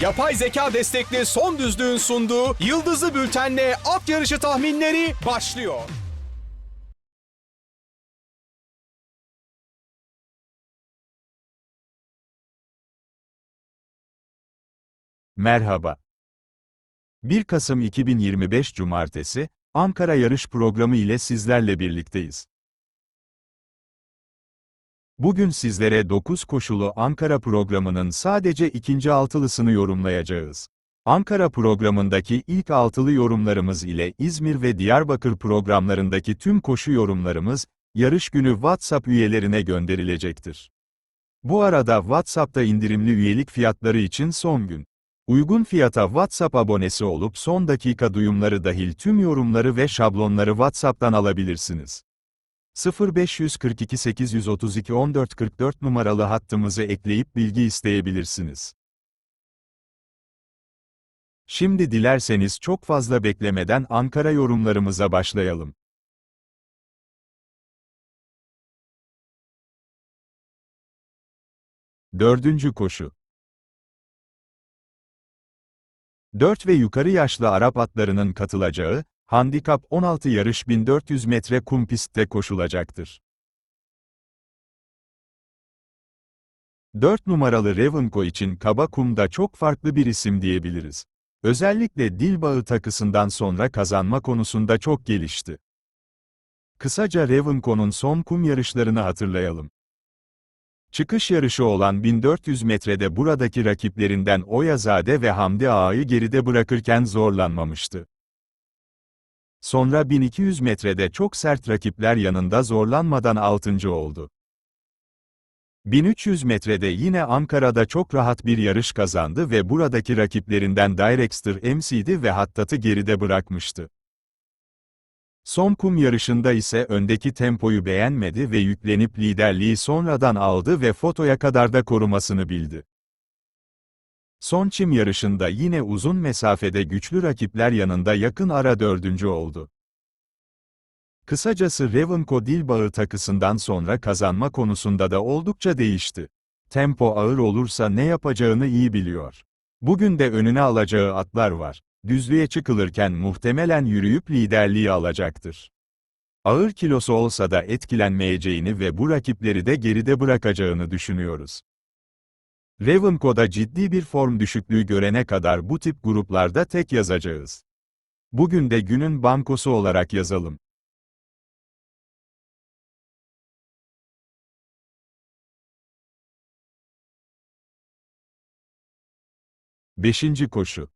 Yapay zeka destekli son düzlüğün sunduğu Yıldızlı Bülten'le at yarışı tahminleri başlıyor. Merhaba. 1 Kasım 2025 Cumartesi, Ankara Yarış Programı ile sizlerle birlikteyiz. Bugün sizlere 9 koşulu Ankara programının sadece ikinci altılısını yorumlayacağız. Ankara programındaki ilk altılı yorumlarımız ile İzmir ve Diyarbakır programlarındaki tüm koşu yorumlarımız, yarış günü WhatsApp üyelerine gönderilecektir. Bu arada WhatsApp'ta indirimli üyelik fiyatları için son gün. Uygun fiyata WhatsApp abonesi olup son dakika duyumları dahil tüm yorumları ve şablonları WhatsApp'tan alabilirsiniz. 0542 832 1444 numaralı hattımızı ekleyip bilgi isteyebilirsiniz. Şimdi dilerseniz çok fazla beklemeden Ankara yorumlarımıza başlayalım. Dördüncü koşu 4 ve yukarı yaşlı Arap atlarının katılacağı, Handikap 16 yarış 1400 metre kum pistte koşulacaktır. 4 numaralı Revenco için kaba kumda çok farklı bir isim diyebiliriz. Özellikle dil bağı takısından sonra kazanma konusunda çok gelişti. Kısaca Revenco'nun son kum yarışlarını hatırlayalım. Çıkış yarışı olan 1400 metrede buradaki rakiplerinden Oyazade ve Hamdi Ağa'yı geride bırakırken zorlanmamıştı. Sonra 1200 metrede çok sert rakipler yanında zorlanmadan 6. oldu. 1300 metrede yine Ankara'da çok rahat bir yarış kazandı ve buradaki rakiplerinden Direxter MC'di ve Hattat'ı geride bırakmıştı. Son kum yarışında ise öndeki tempoyu beğenmedi ve yüklenip liderliği sonradan aldı ve fotoya kadar da korumasını bildi. Son çim yarışında yine uzun mesafede güçlü rakipler yanında yakın ara dördüncü oldu. Kısacası Revenco Dilbağı takısından sonra kazanma konusunda da oldukça değişti. Tempo ağır olursa ne yapacağını iyi biliyor. Bugün de önüne alacağı atlar var. Düzlüğe çıkılırken muhtemelen yürüyüp liderliği alacaktır. Ağır kilosu olsa da etkilenmeyeceğini ve bu rakipleri de geride bırakacağını düşünüyoruz. Revenco'da ciddi bir form düşüklüğü görene kadar bu tip gruplarda tek yazacağız. Bugün de günün bankosu olarak yazalım. Beşinci koşu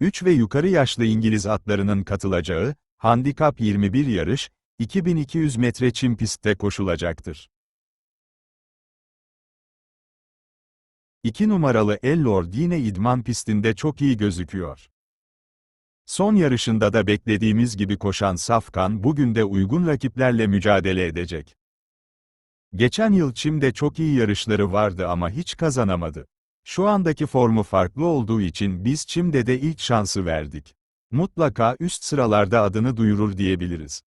3 ve yukarı yaşlı İngiliz atlarının katılacağı, Handikap 21 yarış, 2200 metre çim pistte koşulacaktır. 2 numaralı Ellord yine idman pistinde çok iyi gözüküyor. Son yarışında da beklediğimiz gibi koşan Safkan bugün de uygun rakiplerle mücadele edecek. Geçen yıl Çim'de çok iyi yarışları vardı ama hiç kazanamadı. Şu andaki formu farklı olduğu için biz Çim'de de ilk şansı verdik. Mutlaka üst sıralarda adını duyurur diyebiliriz.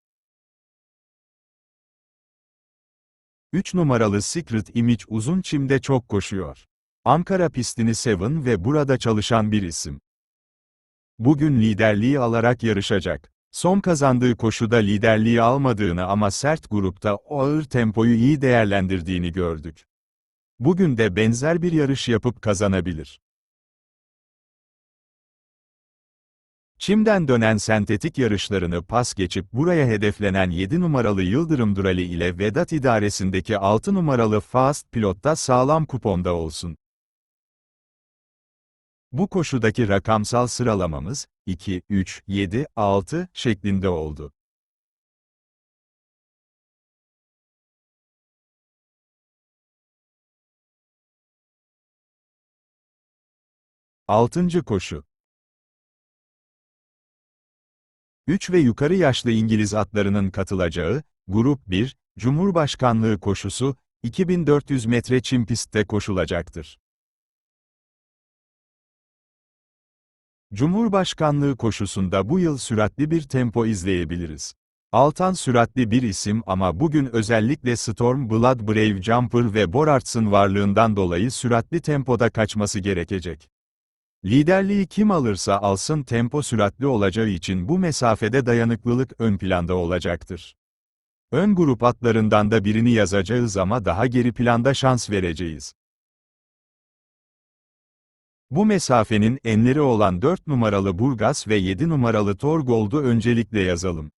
3 numaralı Secret Image uzun çimde çok koşuyor. Ankara pistini seven ve burada çalışan bir isim. Bugün liderliği alarak yarışacak. Son kazandığı koşuda liderliği almadığını ama sert grupta ağır tempoyu iyi değerlendirdiğini gördük. Bugün de benzer bir yarış yapıp kazanabilir. Çim'den dönen sentetik yarışlarını pas geçip buraya hedeflenen 7 numaralı Yıldırım Durali ile Vedat idaresindeki 6 numaralı Fast Pilot'ta sağlam kuponda olsun. Bu koşudaki rakamsal sıralamamız 2, 3, 7, 6 şeklinde oldu. Altıncı koşu 3 ve yukarı yaşlı İngiliz atlarının katılacağı, Grup 1, Cumhurbaşkanlığı koşusu, 2400 metre çim pistte koşulacaktır. Cumhurbaşkanlığı koşusunda bu yıl süratli bir tempo izleyebiliriz. Altan süratli bir isim ama bugün özellikle Storm Blood Brave Jumper ve Borarts'ın varlığından dolayı süratli tempoda kaçması gerekecek. Liderliği kim alırsa alsın tempo süratli olacağı için bu mesafede dayanıklılık ön planda olacaktır. Ön grup atlarından da birini yazacağız ama daha geri planda şans vereceğiz. Bu mesafenin enleri olan 4 numaralı Burgas ve 7 numaralı Torgold'u öncelikle yazalım.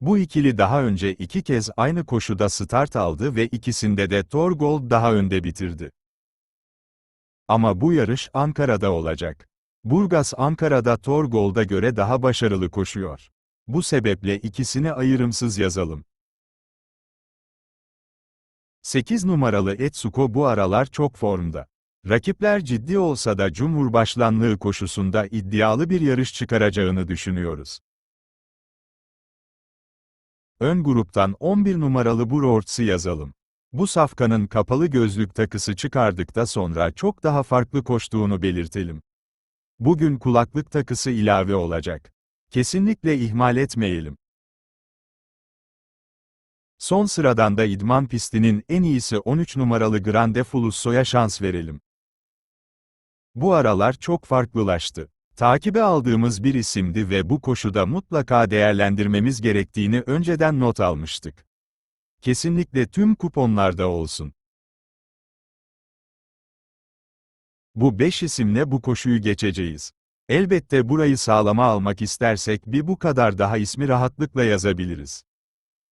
Bu ikili daha önce iki kez aynı koşuda start aldı ve ikisinde de Torgold daha önde bitirdi. Ama bu yarış Ankara'da olacak. Burgas Ankara'da Torgold'a göre daha başarılı koşuyor. Bu sebeple ikisini ayrımsız yazalım. 8 numaralı Etsuko bu aralar çok formda. Rakipler ciddi olsa da Cumhurbaşkanlığı koşusunda iddialı bir yarış çıkaracağını düşünüyoruz. Ön gruptan 11 numaralı Burorts'ı yazalım. Bu safkanın kapalı gözlük takısı çıkardıkta sonra çok daha farklı koştuğunu belirtelim. Bugün kulaklık takısı ilave olacak. Kesinlikle ihmal etmeyelim. Son sıradan da idman pistinin en iyisi 13 numaralı Grande Fulusso'ya şans verelim. Bu aralar çok farklılaştı. Takibe aldığımız bir isimdi ve bu koşuda mutlaka değerlendirmemiz gerektiğini önceden not almıştık. Kesinlikle tüm kuponlarda olsun. Bu 5 isimle bu koşuyu geçeceğiz. Elbette burayı sağlama almak istersek bir bu kadar daha ismi rahatlıkla yazabiliriz.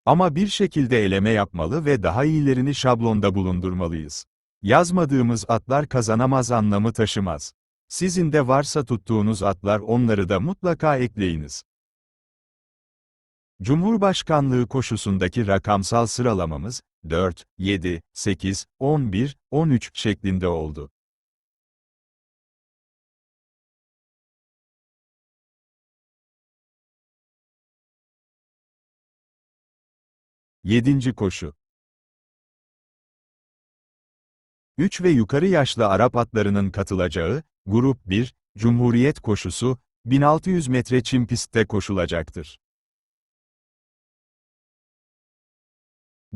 Ama bir şekilde eleme yapmalı ve daha iyilerini şablonda bulundurmalıyız. Yazmadığımız atlar kazanamaz anlamı taşımaz. Sizin de varsa tuttuğunuz atlar onları da mutlaka ekleyiniz. Cumhurbaşkanlığı koşusundaki rakamsal sıralamamız 4, 7, 8, 11, 13 şeklinde oldu. Yedinci koşu 3 ve yukarı yaşlı Arap atlarının katılacağı, Grup 1, Cumhuriyet koşusu, 1600 metre çim pistte koşulacaktır.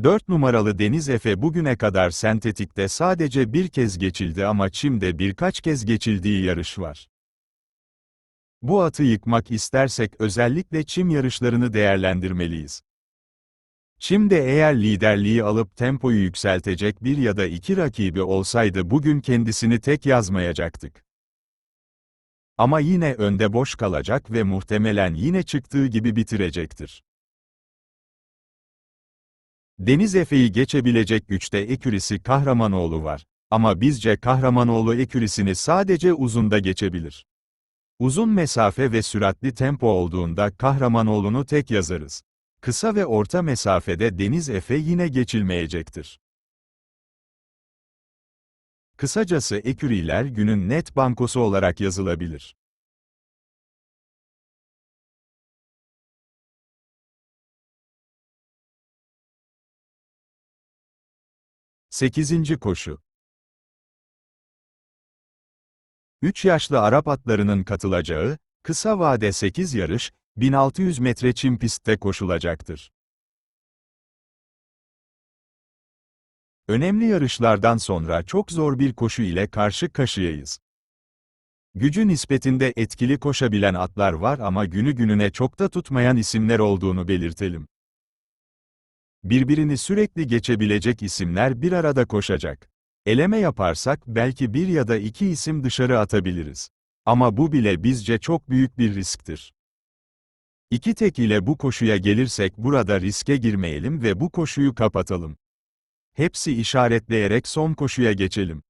4 numaralı Deniz Efe bugüne kadar sentetikte sadece bir kez geçildi ama çimde birkaç kez geçildiği yarış var. Bu atı yıkmak istersek özellikle çim yarışlarını değerlendirmeliyiz. Çim'de eğer liderliği alıp tempoyu yükseltecek bir ya da iki rakibi olsaydı bugün kendisini tek yazmayacaktık. Ama yine önde boş kalacak ve muhtemelen yine çıktığı gibi bitirecektir. Deniz Efe'yi geçebilecek güçte ekürisi Kahramanoğlu var. Ama bizce Kahramanoğlu ekürisini sadece uzunda geçebilir. Uzun mesafe ve süratli tempo olduğunda Kahramanoğlu'nu tek yazarız. Kısa ve orta mesafede Deniz Efe yine geçilmeyecektir. Kısacası eküriler günün net bankosu olarak yazılabilir. Sekizinci koşu 3 yaşlı Arap atlarının katılacağı, kısa vade 8 yarış, 1600 metre çim pistte koşulacaktır. Önemli yarışlardan sonra çok zor bir koşu ile karşı karşıyayız. Gücü nispetinde etkili koşabilen atlar var ama günü gününe çok da tutmayan isimler olduğunu belirtelim. Birbirini sürekli geçebilecek isimler bir arada koşacak. Eleme yaparsak belki bir ya da iki isim dışarı atabiliriz. Ama bu bile bizce çok büyük bir risktir. İki tek ile bu koşuya gelirsek burada riske girmeyelim ve bu koşuyu kapatalım. Hepsi işaretleyerek son koşuya geçelim.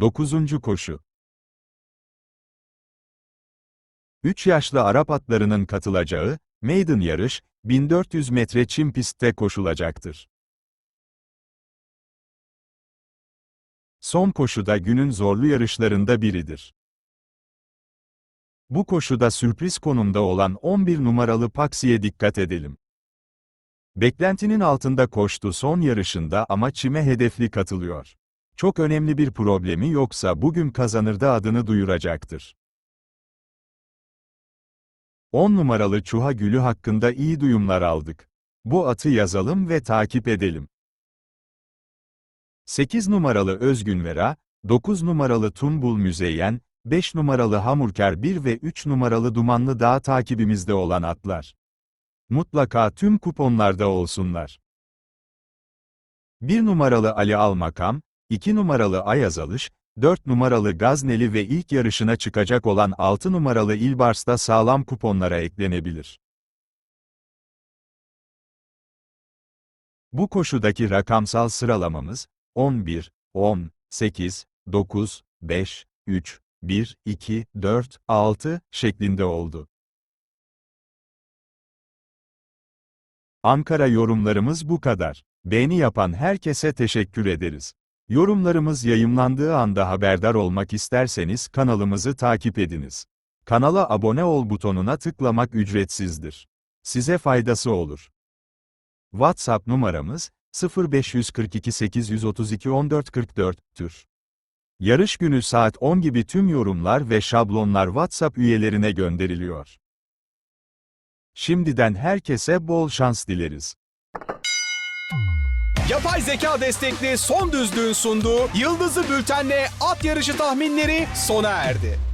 Dokuzuncu koşu 3 yaşlı Arap atlarının katılacağı, maiden yarış, 1400 metre çim pistte koşulacaktır. Son koşuda günün zorlu yarışlarında biridir. Bu koşuda sürpriz konumda olan 11 numaralı Paxi'ye dikkat edelim. Beklentinin altında koştu son yarışında ama çime hedefli katılıyor. Çok önemli bir problemi yoksa bugün kazanırda adını duyuracaktır. 10 numaralı Çuha Gülü hakkında iyi duyumlar aldık. Bu atı yazalım ve takip edelim. 8 numaralı Özgün Vera, 9 numaralı Tumbul Müzeyyen, 5 numaralı Hamurker 1 ve 3 numaralı Dumanlı Dağ takibimizde olan atlar. Mutlaka tüm kuponlarda olsunlar. 1 numaralı Ali Almakam, 2 numaralı Ayaz Alış, 4 numaralı Gazneli ve ilk yarışına çıkacak olan 6 numaralı İlbars da sağlam kuponlara eklenebilir. Bu koşudaki rakamsal sıralamamız, 11, 10, 8, 9, 5, 3, 1, 2, 4, 6 şeklinde oldu. Ankara yorumlarımız bu kadar. Beğeni yapan herkese teşekkür ederiz. Yorumlarımız yayımlandığı anda haberdar olmak isterseniz kanalımızı takip ediniz. Kanala abone ol butonuna tıklamak ücretsizdir. Size faydası olur. WhatsApp numaramız 0542 832 1444 tür. Yarış günü saat 10 gibi tüm yorumlar ve şablonlar WhatsApp üyelerine gönderiliyor. Şimdiden herkese bol şans dileriz. Yapay zeka destekli son düzlüğün sunduğu Yıldızı Bülten'le at yarışı tahminleri sona erdi.